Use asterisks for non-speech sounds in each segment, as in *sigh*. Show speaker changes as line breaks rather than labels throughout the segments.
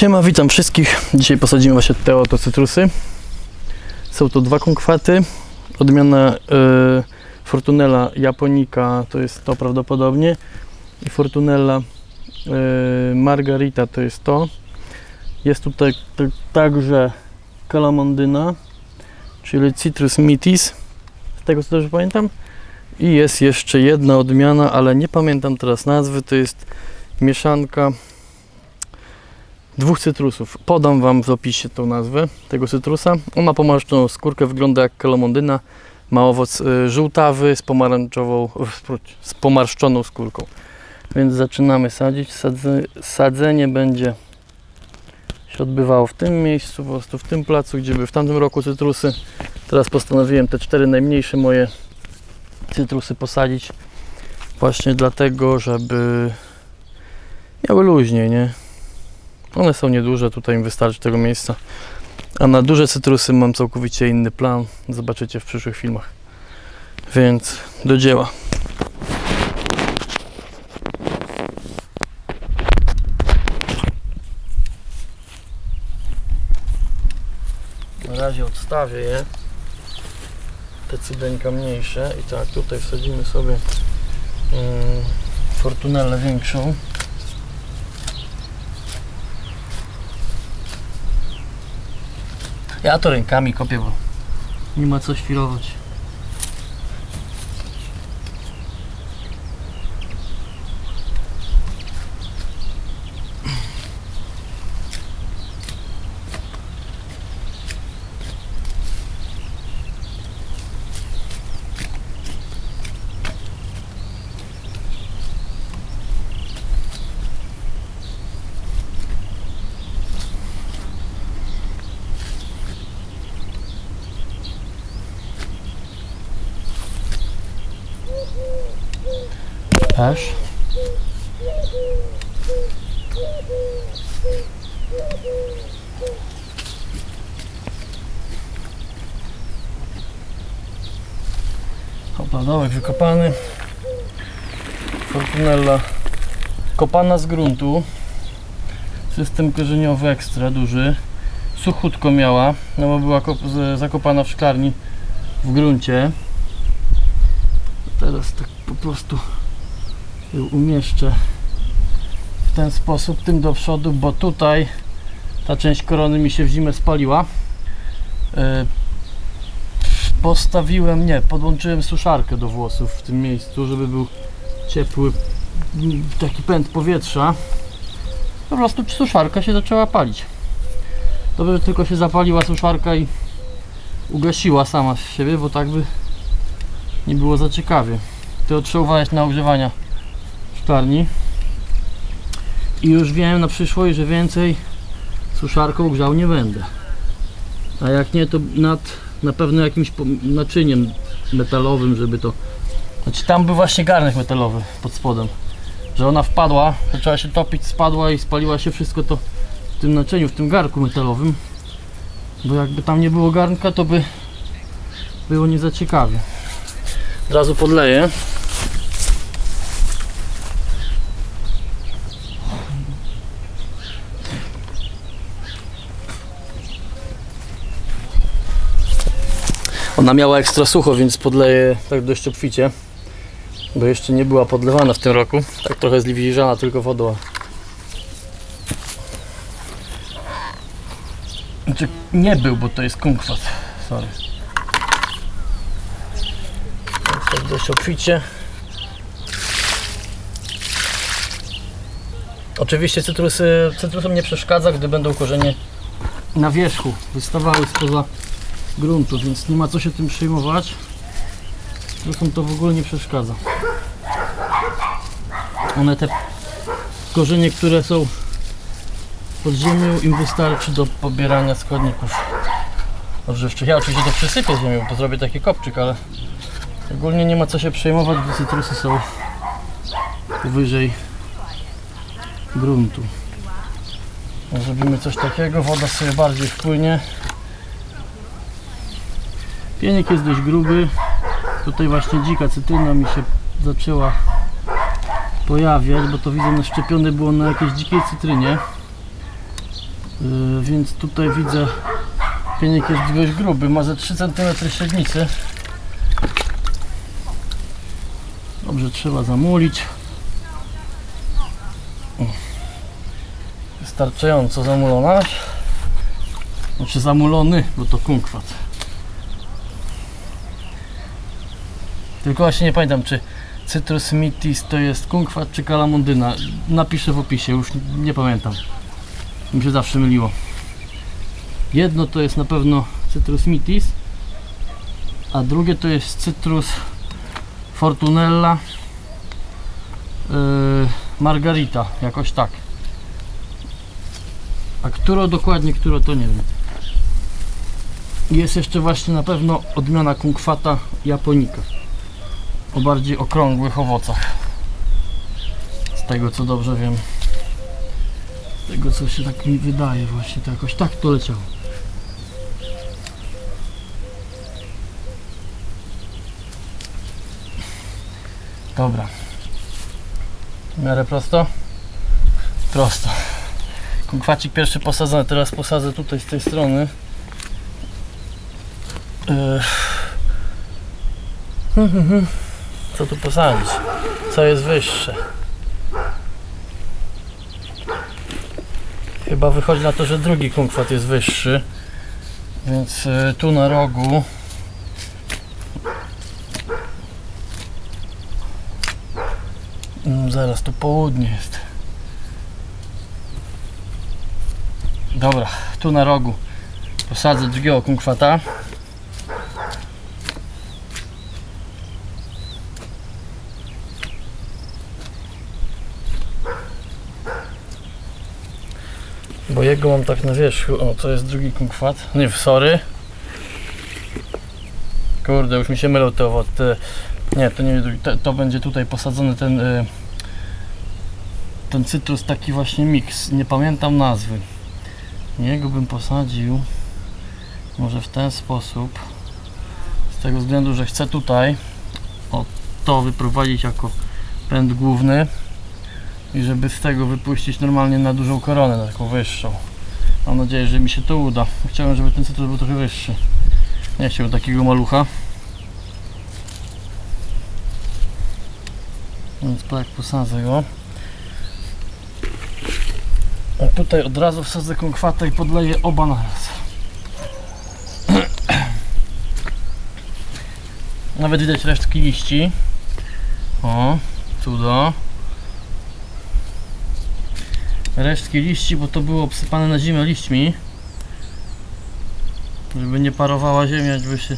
Siema, witam wszystkich. Dzisiaj posadzimy właśnie te oto cytrusy. Są to dwa konkrwaty. Odmiana y, Fortunella Japonika to jest to prawdopodobnie. I Fortunella y, Margarita to jest to. Jest tutaj także Calamondyna, czyli Citrus mitis, z tego co dobrze pamiętam. I jest jeszcze jedna odmiana, ale nie pamiętam teraz nazwy. To jest mieszanka dwóch cytrusów. Podam Wam w opisie tą nazwę tego cytrusa. On ma pomarańczową skórkę, wygląda jak kalamondyna. Ma owoc y, żółtawy z pomarańczową, z pomarszczoną skórką. Więc zaczynamy sadzić. Sadze, sadzenie będzie się odbywało w tym miejscu, po prostu w tym placu, gdzie były w tamtym roku cytrusy. Teraz postanowiłem te cztery najmniejsze moje cytrusy posadzić. Właśnie dlatego, żeby miały luźniej, nie? One są nieduże, tutaj im wystarczy tego miejsca. A na duże cytrusy mam całkowicie inny plan. Zobaczycie w przyszłych filmach. Więc do dzieła. Na razie odstawię je. Te cydeńka mniejsze. I tak, tutaj wsadzimy sobie mm, fortunelę większą. Ja to rękami kopię, bo nie ma co świrować. Też. Hopa, wykopany. Fortunella kopana z gruntu. System korzeniowy ekstra duży. Suchutko miała, no bo była zakopana w szklarni w gruncie. Teraz tak po prostu umieszczę w ten sposób, tym do przodu, bo tutaj ta część korony mi się w zimę spaliła. E, Postawiłem, nie, podłączyłem suszarkę do włosów w tym miejscu, żeby był ciepły taki pęd powietrza. Po prostu suszarka się zaczęła palić. Dobrze, że tylko się zapaliła suszarka i ugasiła sama z siebie, bo tak by nie było za ciekawie. To trzeba uważać na ogrzewania szklarni. I już wiem na przyszłość, że więcej suszarką grzał nie będę. A jak nie, to nad na pewno jakimś naczyniem metalowym, żeby to. Znaczy tam był właśnie garnek metalowy pod spodem. Że ona wpadła, zaczęła się topić, spadła i spaliła się wszystko to w tym naczyniu, w tym garku metalowym. Bo jakby tam nie było garnka, to by było nie za ciekawie. Od razu podleję. Ona miała ekstra sucho, więc podleję tak dość obficie. Bo jeszcze nie była podlewana w tym roku. Tak trochę zliwiliżana tylko wodą. Znaczy nie był, bo to jest kunkwat. Sorry. Więc tak dość obficie. Oczywiście cytrusy, cytrusom nie przeszkadza, gdy będą korzenie na wierzchu wystawały spoza gruntu, więc nie ma co się tym przejmować. Zresztą to w ogóle nie przeszkadza. One te korzenie, które są pod ziemią, im wystarczy do pobierania składników odżywczych. Ja oczywiście to przysypię ziemią, bo zrobię taki kopczyk, ale ogólnie nie ma co się przejmować, bo cytrusy są powyżej gruntu. Zrobimy coś takiego, woda sobie bardziej wpłynie. Pienik jest dość gruby. Tutaj właśnie dzika cytryna mi się zaczęła pojawiać, bo to widzę naszczepione było na jakiejś dzikiej cytrynie. Yy, więc tutaj widzę pienik jest dość gruby, ma ze 3 cm średnicy. Dobrze trzeba zamulić. Wystarczająco zamulona. Znaczy zamulony, bo to kunkwat. Tylko właśnie nie pamiętam, czy Citrus mitis to jest kunkwat czy kalamundyna. Napiszę w opisie, już nie, pamiętam. Mi się zawsze myliło. Jedno to jest na pewno Citrus mitis, a drugie to jest Citrus fortunella yy, margarita, jakoś tak. A którą dokładnie, którą to nie wiem. Jest jeszcze właśnie na pewno odmiana kunkwata japonika o bardziej okrągłych owocach. Z tego co dobrze wiem. Z tego co się tak mi wydaje właśnie, to jakoś tak to leciało. Dobra. W miarę prosto? Prosto. Kunkwacik pierwszy posadzony, teraz posadzę tutaj z tej strony. Yy. Co tu posadzić? Co jest wyższe? Chyba wychodzi na to, że drugi kunkwat jest wyższy. Więc y, tu na rogu Mm, Zaraz tu południe jest. Dobra, tu na rogu posadzę drugiego kunkwata. Bo jego mam tak na wierzchu. O, to jest drugi kunkwat. Nie, sorry. Kurde, już mi się mylą te owoce. Nie, to nie. To, to będzie tutaj posadzony ten y, ten cytrus taki właśnie miks. Nie pamiętam nazwy. Jego bym posadził może w ten sposób. Z tego względu, że chcę tutaj o to wyprowadzić jako pęd główny i żeby z tego wypuścić normalnie na dużą koronę, na taką wyższą. Mam nadzieję, że mi się to uda. Chciałem, żeby ten cytrus był trochę wyższy. Nie chciałbym takiego malucha. Więc tak posadzę go. A tutaj od razu wsadzę konkwatę i podleję oba naraz. *clears throat* Nawet widać resztki liści. O, cudo. Resztki liści, bo to było obsypane na zimę liśćmi. Żeby nie parowała ziemia, żeby się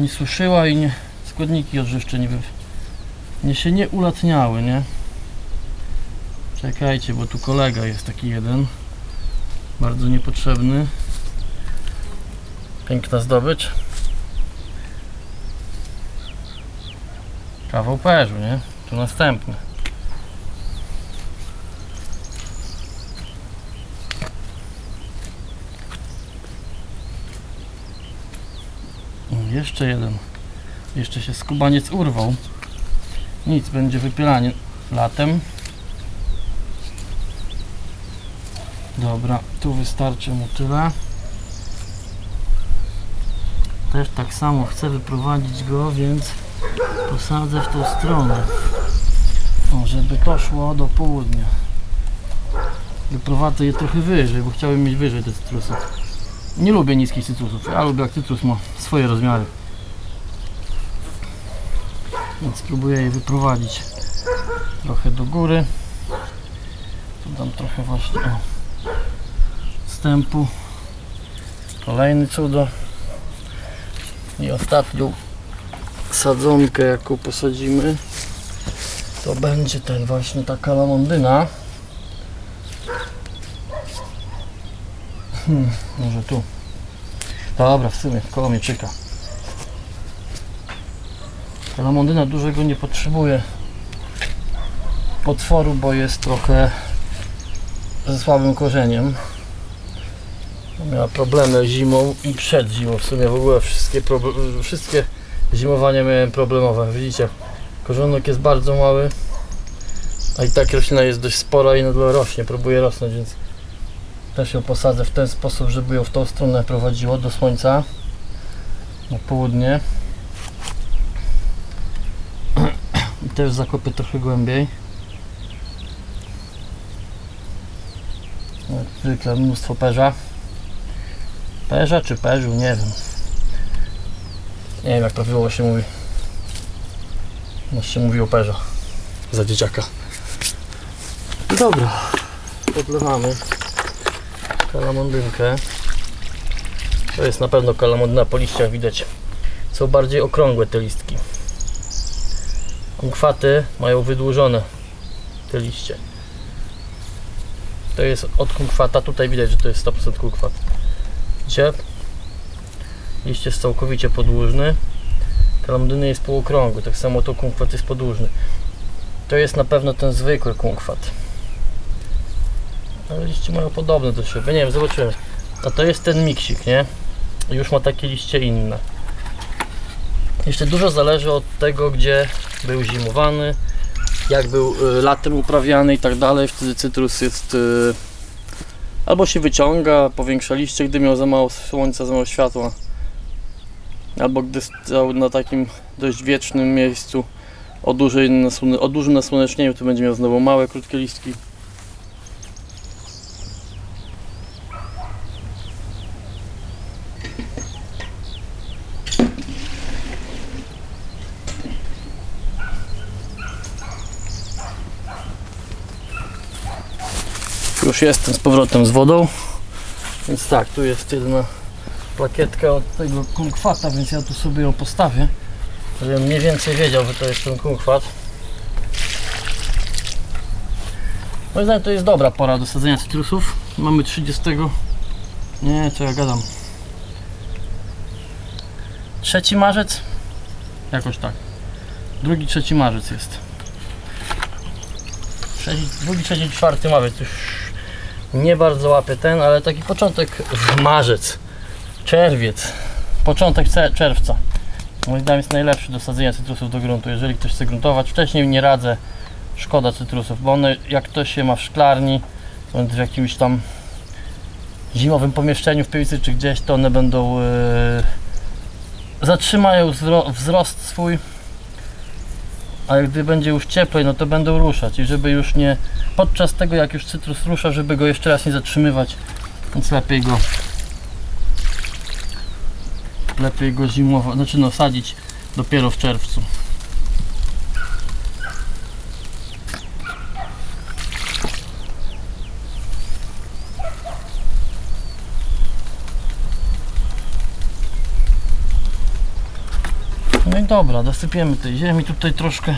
nie suszyła i nie, składniki odżywcze nie, wy- nie się nie ulatniały, nie? Czekajcie, bo tu kolega jest taki jeden. Bardzo niepotrzebny. Piękna zdobycz. Kawał perzu, nie? Tu następny. Jeszcze jeden. Jeszcze się skubaniec urwał. Nic, będzie wypylanie latem. Dobra, tu wystarczy mu tyle. Też tak samo chcę wyprowadzić go, więc posadzę w tą stronę. O, żeby to szło do południa. Wyprowadzę je trochę wyżej, bo chciałem mieć wyżej te cytrusy. Nie lubię niskich cytrusów, ja lubię jak cytrus ma swoje rozmiary. Więc spróbuję je wyprowadzić trochę do góry. Tu dam trochę właśnie wstępu. Kolejny cudo. I ostatnią sadzonkę jaką posadzimy to będzie ten właśnie taka lamondyna. Hmm, może tu. Dobra, w sumie koło mieczyka. Ta lamondyna dużego nie potrzebuje potworu, bo jest trochę ze słabym korzeniem. Miała problemy zimą i przed zimą. W sumie w ogóle wszystkie, wszystkie zimowania miałem problemowe. Widzicie, korzonek jest bardzo mały, a i tak roślina jest dość spora i nadal rośnie, próbuje rosnąć, więc Też ją posadzę w ten sposób, żeby ją w tą stronę prowadziło do słońca. Na południe. *clears throat* I też zakopię trochę głębiej. Jak zwykle mnóstwo perza. Perza czy perzu? Nie wiem. Nie wiem jak prawidłowo się mówi. No się mówi o perza. Za dzieciaka. Dobra. Podlewamy kalamondynkę. To jest na pewno kalamondyna po liściach widać. Są bardziej okrągłe te listki. Kunkwaty mają wydłużone te liście. To jest od kunkwata, tutaj widać, że to jest 100% kunkwat. Widzicie? Liść jest całkowicie podłużny. Kalamondyny jest półokrągły, tak samo to kunkwat jest podłużny. To jest na pewno ten zwykły kunkwat. Ale liście mają podobne do siebie. Nie wiem, zobaczymy. A to jest ten miksik, nie? Już ma takie liście inne. Jeszcze dużo zależy od tego, gdzie był zimowany, jak był y, latem uprawiany i tak dalej. Wtedy cytrus jest y, albo się wyciąga, powiększa liście, gdy miał za mało słońca, za mało światła. Albo gdy stał na takim dość wiecznym miejscu o, dużej nasłone, o dużym nasłonecznieniu, to będzie miał znowu małe, krótkie listki. Już jestem z powrotem z wodą. Więc tak, tu jest jedna plakietka od tego kunkwata, więc ja tu sobie ją postawię. Żebym mniej więcej wiedział, że to jest ten kunkwat. Moim zdaniem to jest dobra pora do sadzenia cytrusów. Mamy 30. Nie, co ja gadam. 3 marzec? Jakoś tak. Drugi, trzeci marzec jest. Drugi, trzeci, czwarty marzec już nie bardzo łapię ten, ale taki początek w marzec, czerwiec, początek czerwca. Moim zdaniem jest najlepszy do sadzenia cytrusów do gruntu. Jeżeli ktoś chce gruntować, wcześniej nie radzę, szkoda cytrusów, bo one jak ktoś je ma w szklarni, w jakimś tam zimowym pomieszczeniu w piwnicy czy gdzieś, to one będą yy, zatrzymają wzro- wzrost swój ale gdy będzie już cieplej, no to będą ruszać i żeby już nie, podczas tego jak już cytrus rusza, żeby go jeszcze raz nie zatrzymywać, więc lepiej go lepiej go zimowo, znaczy no sadzić dopiero w czerwcu. Dobra, dosypiemy tej ziemi tutaj troszkę.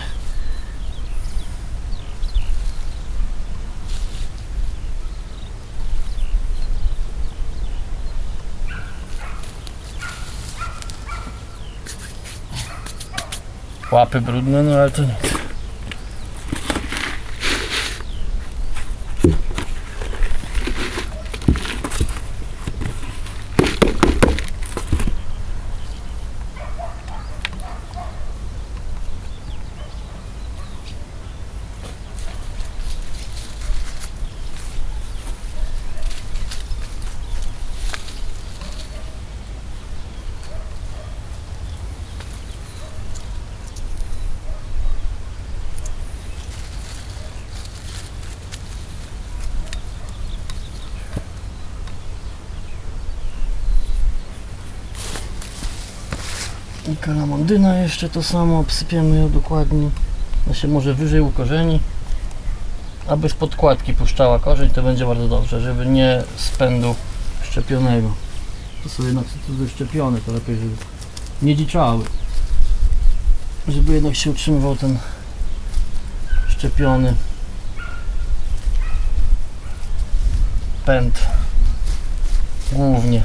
Łapy brudne, no ale to nic. I kalamandyna jeszcze to samo, obsypiemy ją dokładnie. Ona się może wyżej ukorzeni. Aby z podkładki puszczała korzeń, to będzie bardzo dobrze, żeby nie z pędu szczepionego. To są jednak cytrusy szczepione, to lepiej, żeby nie dziczały. Żeby jednak się utrzymywał ten szczepiony pęd głównie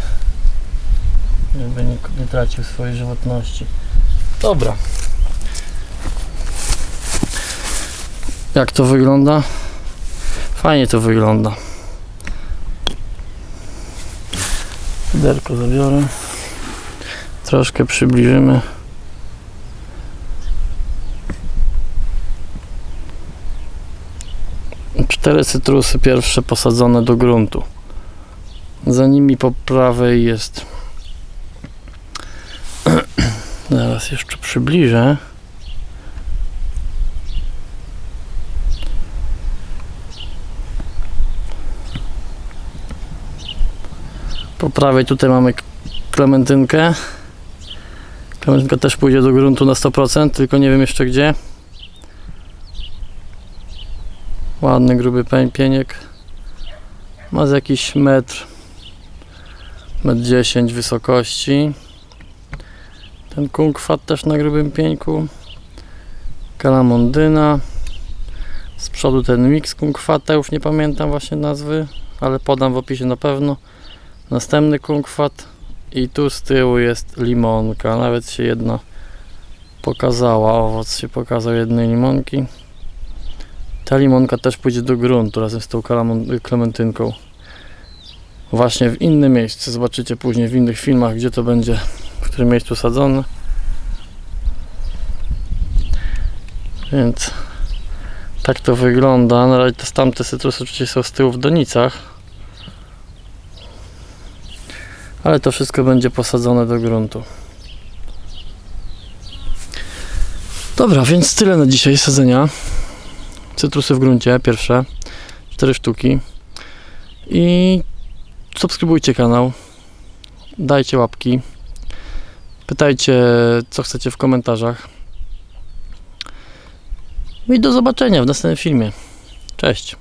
żeby nie, nie tracił swojej żywotności. Dobra. Jak to wygląda? Fajnie to wygląda. Puderko zabiorę. Troszkę przybliżymy. Cztery cytrusy pierwsze posadzone do gruntu. Za nimi po prawej jest. Zaraz jeszcze przybliżę. Po prawej tutaj mamy klementynkę. Klementynka też pójdzie do gruntu na 100%, tylko nie wiem jeszcze gdzie. Ładny, gruby pieniek. Ma z jakiś metr, metr 10 wysokości. Ten kunkwat też na grubym pieńku. Kalamondyna. Z przodu ten mix kunkwata, już nie pamiętam właśnie nazwy, ale podam w opisie na pewno. Następny kunkwat i tu z tyłu jest limonka, nawet się jedna pokazała, owoc się pokazał jednej limonki. Ta limonka też pójdzie do gruntu razem z tą klementynką. Właśnie w inne miejsce. Zobaczycie później w innych filmach, gdzie to będzie, którym miejscu sadzone. Więc tak to wygląda. Na razie te tamte cytrusy oczywiście są z tyłu w donicach. Ale to wszystko będzie posadzone do gruntu. Dobra, więc tyle na dzisiaj sadzenia. Cytrusy w gruncie, pierwsze. Cztery sztuki. I subskrybujcie kanał. Dajcie łapki. Pytajcie, co chcecie w komentarzach. I do zobaczenia w następnym filmie. Cześć.